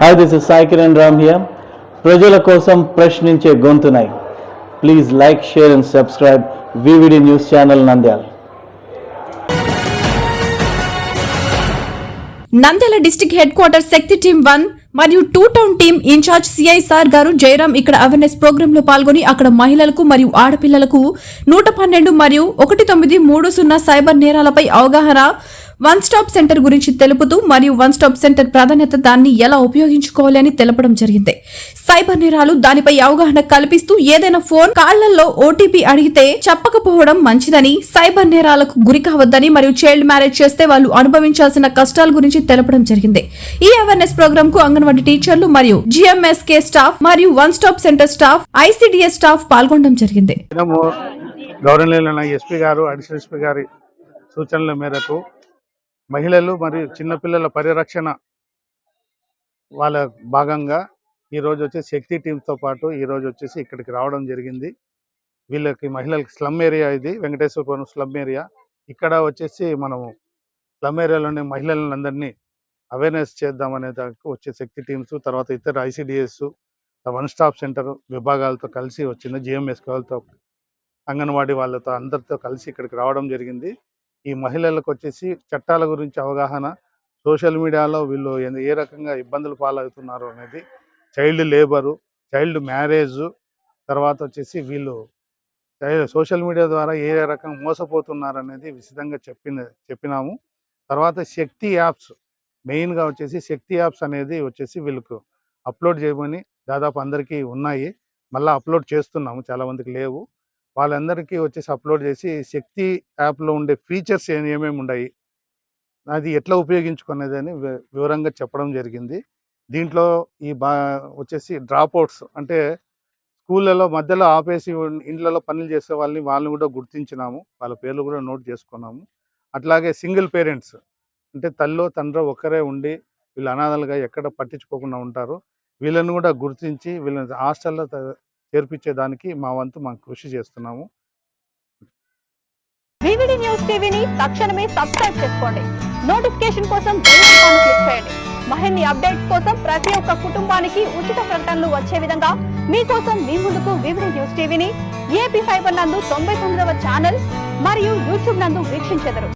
Hi this is Sai Kiran Ram here ప్రజల కోసం ప్రశ్నించే గొంతునై. Please like share and subscribe VVD news channel Nandyal Nandyal district head quarter Shakti team one మరియు two town team incharge CI sir గారు జయరాం ఇక్కడ awareness ప్రోగ్రామ్లో పాల్గొని అక్కడ మహిళలకు మరియు ఆడపిల్లలకు నూట పన్నెండు మరియు ఒకటి తొమ్మిది మూడు సున్నా సైబర్ నేరాలపై అవగాహన వన్ స్టాప్ సెంటర్ గురించి తెలుపుతూ మరియు వన్ స్టాప్ సెంటర్ ప్రాధాన్యత దాన్ని ఎలా ఉపయోగించుకోవాలి అని తెలపడం జరిగింది. సైబర్ నేరాలు దానిపై అవగాహన కల్పిస్తూ ఏదైనా ఫోన్ కాళ్ళలో ఓటీపీ అడిగితే చెప్పకపోవడం మంచిదని సైబర్ నేరాలకు గురి కావద్దని మరియు చైల్డ్ మ్యారేజ్ చేస్తే వాళ్ళు అనుభవించాల్సిన కష్టాల గురించి తెలపడం జరిగింది. ఈ అవేర్నెస్ ప్రోగ్రామ్కు అంగన్వాడీ టీచర్లు మరియు జిఎంఎస్కే స్టాఫ్ మరియు one stop centre staff ICDS staff పాల్గొనడం జరిగింది. దినము ఎస్పీ గారు అడిషనల్ ఎస్పీ గారి సూచనల మేరకు మహిళలు మరియు చిన్నపిల్లల పరిరక్షణ వాళ్ళ భాగంగా ఈరోజు వచ్చేసి శక్తి టీంతో పాటు ఈరోజు వచ్చేసి ఇక్కడికి రావడం జరిగింది. వీళ్ళకి మహిళలకి స్లమ్ ఏరియా ఇది వెంకటేశ్వరపురం స్లమ్ ఏరియా ఇక్కడ వచ్చేసి మనము స్లమ్ ఏరియాలోని మహిళలందరినీ అవేర్నెస్ చేద్దామనే దానికి వచ్చే శక్తి టీమ్స్ తర్వాత ఇతర ఐసిడిఎస్ వన్ స్టాప్ సెంటర్ విభాగాలతో కలిసి వచ్చింది జిఎంఎస్ వాళ్ళతో అంగన్వాడీ వాళ్ళతో అందరితో కలిసి ఇక్కడికి రావడం జరిగింది. ఈ మహిళలకు వచ్చేసి చట్టాల గురించి అవగాహన సోషల్ మీడియాలో వీళ్ళు ఏ- ఏ రకంగా ఇబ్బందులు పాలవుతున్నారు అనేది చైల్డ్ లేబరు చైల్డ్ మ్యారేజ్ తర్వాత వచ్చేసి వీళ్ళు సోషల్ మీడియా ద్వారా ఏ రకంగా మోసపోతున్నారు అనేది విశదంగా చెప్పిన చెప్పినాము. తర్వాత శక్తి యాప్స్ మెయిన్గా వచ్చేసి శక్తి యాప్స్ అనేది వచ్చేసి వీళ్ళకు అప్లోడ్ చేయమని దాదాపు అందరికీ ఉన్నాయి. మళ్ళీ అప్లోడ్ చేస్తున్నాము చాలా మందికి లేవు. వాళ్ళందరికీ వచ్చేసి అప్లోడ్ చేసి శక్తి యాప్లో ఉండే ఫీచర్స్ ఏమేమి ఉన్నాయి అది ఎట్లా ఉపయోగించుకునేది అని వి- వివరంగా చెప్పడం జరిగింది. దీంట్లో ఈ బా వచ్చేసి డ్రాప్ అవుట్స్ అంటే స్కూళ్ళలో మధ్యలో ఆపేసి ఇండ్లలో పనులు చేసే వాళ్ళని వాళ్ళని కూడా గుర్తించినాము. వాళ్ళ పేర్లు కూడా నోట్ చేసుకున్నాము. అట్లాగే సింగిల్ పేరెంట్స్ అంటే తల్లో తండ్రి ఒక్కరే ఉండి వీళ్ళు అనాథలుగా ఎక్కడ పట్టించుకోకుండా ఉంటారు. వీళ్ళని కూడా గుర్తించి వీళ్ళని హాస్టల్లో చేర్పించేదానికి మా వంతు మనం కృషి చేస్తున్నాము. వివిడి న్యూస్ టీవీని తక్షణమే సబ్స్క్రైబ్ చేసుకోండి. నోటిఫికేషన్ కోసం బెల్ ఐకాన్ క్లిక్ చేయండి. మరిన్ని అప్డేట్స్ కోసం ప్రతి ఒక్క కుటుంబానికి ఉచిత ప్రకటనలు వచ్చే విధంగా మీకోసం మీ ముందుకు వివిడి న్యూస్ టీవీని ఏపీ ఫైబర్ నందు తొంభై తొమ్మిదవ ఛానల్ మరియు యూట్యూబ్ నందు వీక్షించెదరు.